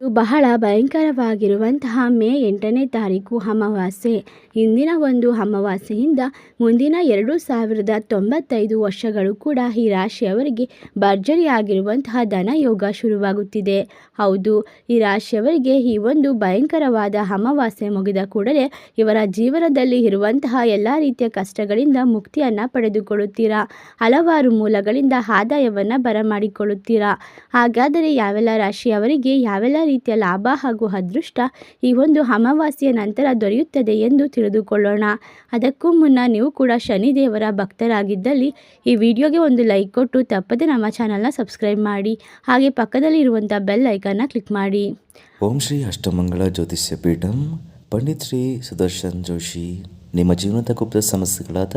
ಇದು ಬಹಳ ಭಯಂಕರವಾಗಿರುವಂತಹ ಮೇ ಎಂಟನೇ ತಾರೀಕು ಅಮಾವಾಸ್ಯೆ. ಇಂದಿನ ಒಂದು ಅಮಾವಾಸ್ಯೆಯಿಂದ ಮುಂದಿನ ಎರಡು ಸಾವಿರದ ತೊಂಬತ್ತೈದು ವರ್ಷಗಳು ಕೂಡ ಈ ರಾಶಿಯವರಿಗೆ ಭರ್ಜರಿಯಾಗಿರುವಂತಹ ಧನಯೋಗ ಶುರುವಾಗುತ್ತಿದೆ. ಹೌದು, ಈ ರಾಶಿಯವರಿಗೆ ಈ ಒಂದು ಭಯಂಕರವಾದ ಅಮಾವಾಸ್ಯೆ ಮುಗಿದ ಕೂಡಲೇ ಇವರ ಜೀವನದಲ್ಲಿ ಇರುವಂತಹ ಎಲ್ಲ ರೀತಿಯ ಕಷ್ಟಗಳಿಂದ ಮುಕ್ತಿಯನ್ನು ಪಡೆದುಕೊಳ್ಳುತ್ತೀರಾ? ಹಲವಾರು ಮೂಲಗಳಿಂದ ಆದಾಯವನ್ನು ಬರಮಾಡಿಕೊಳ್ಳುತ್ತೀರಾ? ಹಾಗಾದರೆ ಯಾವೆಲ್ಲ ರಾಶಿಯವರಿಗೆ ಯಾವೆಲ್ಲ ರೀತಿಯ ಲಾಭ ಹಾಗೂ ಅದೃಷ್ಟ ಈ ಒಂದು ಅಮಾವಾಸ್ಯೆಯ ನಂತರ ದೊರೆಯುತ್ತದೆ ಎಂದು ತಿಳಿದುಕೊಳ್ಳೋಣ. ಅದಕ್ಕೂ ಮುನ್ನ ನೀವು ಕೂಡ ಶನಿದೇವರ ಭಕ್ತರಾಗಿದ್ದಲ್ಲಿ ಈ ವಿಡಿಯೋಗೆ ಒಂದು ಲೈಕ್ ಕೊಟ್ಟು ತಪ್ಪದೆ ನಮ್ಮ ಚಾನಲ್ನ ಸಬ್ಸ್ಕ್ರೈಬ್ ಮಾಡಿ. ಹಾಗೆ ಪಕ್ಕದಲ್ಲಿ ಇರುವಂಥ ಬೆಲ್ ಐಕನ್ನ ಕ್ಲಿಕ್ ಮಾಡಿ. ಓಂ ಶ್ರೀ ಅಷ್ಟಮಂಗಳ ಜ್ಯೋತಿಷ್ಯ ಪೀಠಂ, ಪಂಡಿತ್ ಶ್ರೀ ಸುದರ್ಶನ್ ಜೋಶಿ. ನಿಮ್ಮ ಜೀವನದ ಗುಪ್ತ ಸಮಸ್ಯೆಗಳಾದ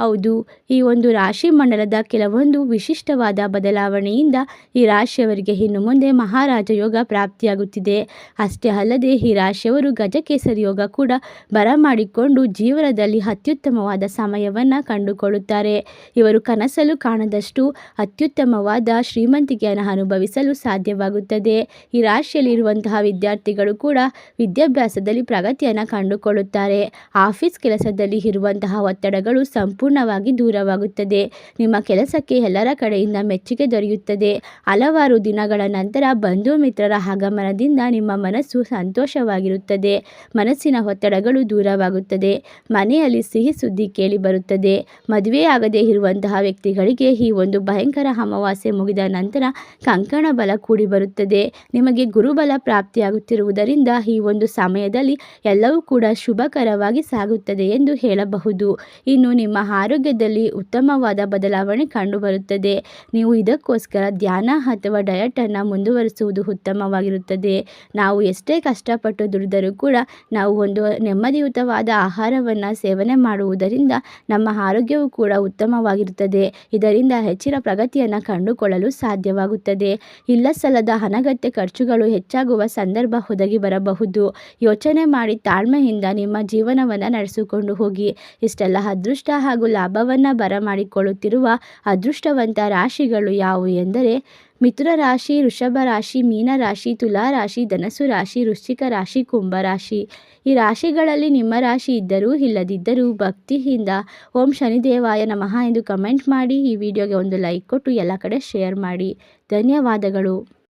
ಹೌದು, ಈ ಒಂದು ರಾಶಿ ಮಂಡಲದ ಕೆಲವೊಂದು ವಿಶಿಷ್ಟವಾದ ಬದಲಾವಣೆಯಿಂದ ಈ ರಾಶಿಯವರಿಗೆ ಇನ್ನು ಮುಂದೆ ಮಹಾರಾಜ ಯೋಗ ಪ್ರಾಪ್ತಿಯಾಗುತ್ತಿದೆ. ಅಷ್ಟೇ ಅಲ್ಲದೆ ಈ ರಾಶಿಯವರು ಗಜಕೇಸರಿ ಯೋಗ ಕೂಡ ಬರಮಾಡಿಕೊಂಡು ಜೀವನದಲ್ಲಿ ಅತ್ಯುತ್ತಮವಾದ ಸಮಯವನ್ನು ಕಂಡುಕೊಳ್ಳುತ್ತಾರೆ. ಇವರು ಕನಸಲು ಕಾಣದಷ್ಟು ಅತ್ಯುತ್ತಮವಾದ ಶ್ರೀಮಂತಿಕೆಯನ್ನು ಅನುಭವಿಸಲು ಸಾಧ್ಯವಾಗುತ್ತದೆ. ಈ ರಾಶಿಯಲ್ಲಿರುವಂತಹ ವಿದ್ಯಾರ್ಥಿಗಳು ಕೂಡ ವಿದ್ಯಾಭ್ಯಾಸದಲ್ಲಿ ಪ್ರಗತಿಯನ್ನು ಕಂಡುಕೊಳ್ಳುತ್ತಾರೆ. ಆಫೀಸ್ ಕೆಲಸದಲ್ಲಿ ಇರುವಂತಹ ಒತ್ತಡಗಳು ಸಂಪೂರ್ಣ ಸಂಪೂರ್ಣವಾಗಿ ದೂರವಾಗುತ್ತದೆ. ನಿಮ್ಮ ಕೆಲಸಕ್ಕೆ ಎಲ್ಲರ ಕಡೆಯಿಂದ ಮೆಚ್ಚುಗೆ ದೊರೆಯುತ್ತದೆ. ಹಲವಾರು ದಿನಗಳ ನಂತರ ಬಂಧು ಮಿತ್ರರ ಆಗಮನದಿಂದ ನಿಮ್ಮ ಮನಸ್ಸು ಸಂತೋಷವಾಗಿರುತ್ತದೆ. ಮನಸ್ಸಿನ ಒತ್ತಡಗಳು ದೂರವಾಗುತ್ತದೆ. ಮನೆಯಲ್ಲಿ ಸಿಹಿ ಸುದ್ದಿ ಕೇಳಿ ಬರುತ್ತದೆ. ಮದುವೆಯಾಗದೇ ಇರುವಂತಹ ವ್ಯಕ್ತಿಗಳಿಗೆ ಈ ಒಂದು ಭಯಂಕರ ಅಮಾವಾಸ್ಯೆ ಮುಗಿದ ನಂತರ ಕಂಕಣ ಬಲ ಕೂಡಿ ಬರುತ್ತದೆ. ನಿಮಗೆ ಗುರುಬಲ ಪ್ರಾಪ್ತಿಯಾಗುತ್ತಿರುವುದರಿಂದ ಈ ಒಂದು ಸಮಯದಲ್ಲಿ ಎಲ್ಲವೂ ಕೂಡ ಶುಭಕರವಾಗಿ ಸಾಗುತ್ತದೆ ಎಂದು ಹೇಳಬಹುದು. ಇನ್ನು ನಿಮ್ಮ ಆರೋಗ್ಯದಲ್ಲಿ ಉತ್ತಮವಾದ ಬದಲಾವಣೆ ಕಂಡುಬರುತ್ತದೆ. ನೀವು ಇದಕ್ಕೋಸ್ಕರ ಧ್ಯಾನ ಅಥವಾ ಡಯಟನ್ನು ಮುಂದುವರಿಸುವುದು ಉತ್ತಮವಾಗಿರುತ್ತದೆ. ನಾವು ಎಷ್ಟೇ ಕಷ್ಟಪಟ್ಟು ದುಡಿದರೂ ಕೂಡ ನಾವು ಒಂದು ನೆಮ್ಮದಿಯುತವಾದ ಆಹಾರವನ್ನು ಸೇವನೆ ಮಾಡುವುದರಿಂದ ನಮ್ಮ ಆರೋಗ್ಯವು ಕೂಡ ಉತ್ತಮವಾಗಿರುತ್ತದೆ. ಇದರಿಂದ ಹೆಚ್ಚಿನ ಪ್ರಗತಿಯನ್ನು ಕಂಡುಕೊಳ್ಳಲು ಸಾಧ್ಯವಾಗುತ್ತದೆ. ಇಲ್ಲ ಸಲ್ಲದ ಅನಗತ್ಯ ಖರ್ಚುಗಳು ಹೆಚ್ಚಾಗುವ ಸಂದರ್ಭ ಒದಗಿ ಬರಬಹುದು. ಯೋಚನೆ ಮಾಡಿ ತಾಳ್ಮೆಯಿಂದ ನಿಮ್ಮ ಜೀವನವನ್ನು ನಡೆಸಿಕೊಂಡು ಹೋಗಿ. ಇಷ್ಟೆಲ್ಲ ಅದೃಷ್ಟ ಹಾಗೂ ಲಾಭವನ್ನು ಬರಮಾಡಿಕೊಳ್ಳುತ್ತಿರುವ ಅದೃಷ್ಟವಂತ ರಾಶಿಗಳು ಯಾವುವು ಎಂದರೆ, ಮಿಥುನ ರಾಶಿ, ವೃಷಭ ರಾಶಿ, ಮೀನ ರಾಶಿ, ತುಲಾ ರಾಶಿ ವೃಶ್ಚಿಕ ರಾಶಿ, ಕುಂಭ ರಾಶಿ. ಈ ರಾಶಿಗಳಲ್ಲಿ ನಿಮ್ಮ ರಾಶಿ ಇದ್ದರೂ ಇಲ್ಲದಿದ್ದರೂ ಭಕ್ತಿಯಿಂದ ಓಂ ಶನಿದೇವಾಯ ನಮಃ ಎಂದು ಕಮೆಂಟ್ ಮಾಡಿ, ಈ ವಿಡಿಯೋಗೆ ಒಂದು ಲೈಕ್ ಕೊಟ್ಟು ಎಲ್ಲ ಕಡೆ ಶೇರ್ ಮಾಡಿ. ಧನ್ಯವಾದಗಳು.